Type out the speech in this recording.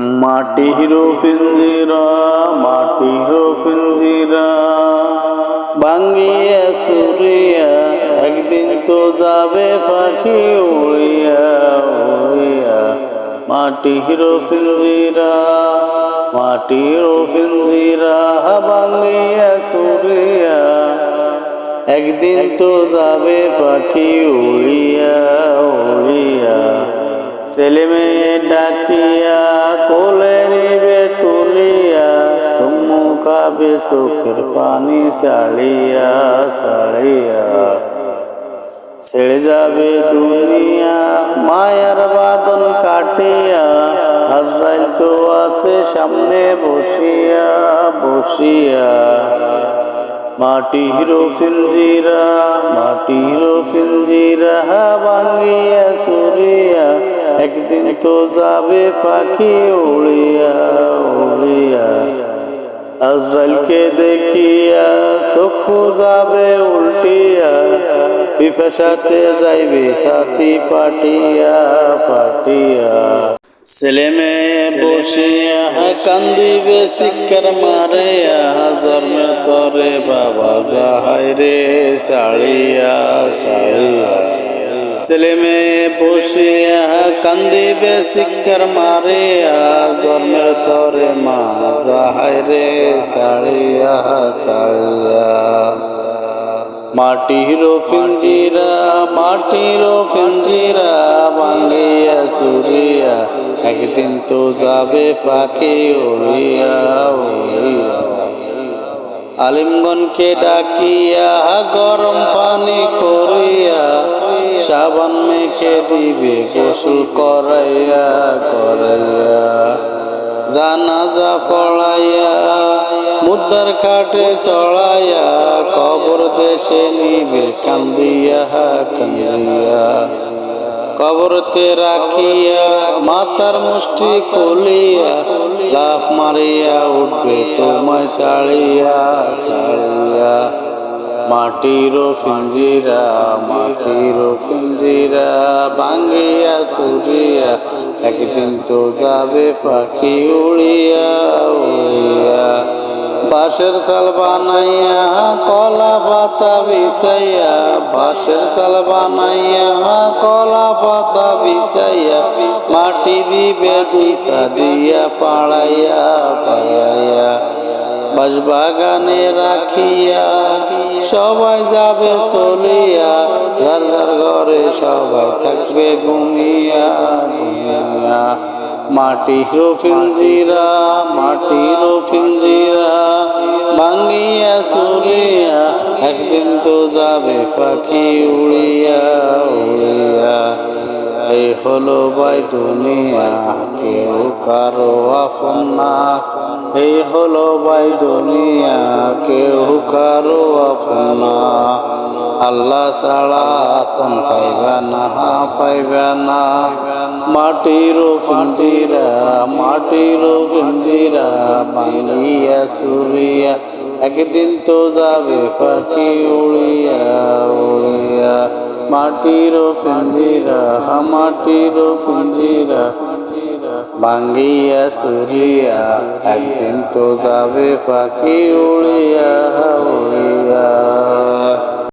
মাটির পিঞ্জিরা মাটির পিঞ্জিরা ভাঙ্গিয়া সুরিয়া একদিন তো যাবে পাখি উড়িয়া উড়িয়া। মাটির পিঞ্জিরা মাটির পিঞ্জিরা ভাঙ্গিয়া সুরিয়া একদিন তো যাবে পাখি উড়িয়া উড়িয়া। ছেলে মেয়ে ডাকিয়া কোলে নিবে তুলিয়া সুমুখাবে চোখের পানি চালিয়া চালিয়া ছেড়ে যাবে দুনিয়া মায়ার বাদন কাটিয়া হাজাইল তো আছে সামনে বসিয়া বসিয়া মাটির ফিঞ্জিরা মাটির ফিঞ্জিরা ভাঙ্গিয়া সুরিয়া একদিন তো যাবে পাখি উড়িয়া উড়িয়া আজরাইলকে দেখিয়া চক্ষু যাবে উল্টিয়া বিফাসাতে যাইবে সাথী পাটিয়া পাটিয়া ছেলে মেয়ে বসিয়া কান্দিবে, শিক্ষার মারিয়া জন্মের তরে বাবা যাহাই রে সাড়িয়া সাড়িয়া ছেলে মেয়ে বসিয়া কান্দিবে, শিক্ষার মারিয়া জন্মের তরে মা যাহাই রে সাড়িয়া সাড়িয়া মাটির পিঞ্জিরা মাটির সুরিয়া একদিন তো যাবে পাখি উড়িয়া উড়িয়া। ডাকিয়া গরম পানি করিয়া, সাবান মেখে দিবে, গোসল করাইয়া করাইয়া। জানাজা পড়াইয়া মুদ্রার খাটে চড়াইয়া, কবর দেশে নিবে, কান্দিয়া কান্দিয়া। কবরতে রাখিয়া মাতার মুষ্টি খুলিয়া লাফ মারিয়া উঠবে তোমায় সাড়িয়া সাড়িয়া মাটির ফিঞ্জিরা মাটির ফিঞ্জিরা ভাঙ্গিয়া সুরিয়া একদিন তো যাবে পাখি উড়িয়া উড়িয়া। বাঁশের চাল বানাইয়া, কলা পাতা বিছাইয়া, বাঁশের চাল বানাইয়া বিছাইয়া মাটি দিবে দুইটা দিয়া পাড়াইয়া পাড়াইয়া বাস বাগানে রাখিয়া, সবাই যাবে চলিয়া, যার যার ঘরে সবাই থাকবে ঘুমিয়া ঘুমিয়া। মাটির ফিঞ্জিরা মাটির ফিঞ্জিরা ভাঙ্গিয়া সুরিয়া একদিন তো যাবে পাখি এই হলো বাই দুনিয়া কেউ কারও আপন না। এই হলো বাই দুনিয়া কেউ কারও আপন না। আল্লাহ ছাড়া আপন পাইবা না পাইবা না। মাটির পিঞ্জিরা মাটির পিঞ্জিরা বাংলিয়া সুরিয়া একদিন তো যাবে পাখি উড়িয়া। মাটির ফিঞ্জিরা মাটির ফিঞ্জিরা ভাঙ্গিয়া সুরিয়া একদিন তো যাবে পাখি উড়িয়া উড়িয়া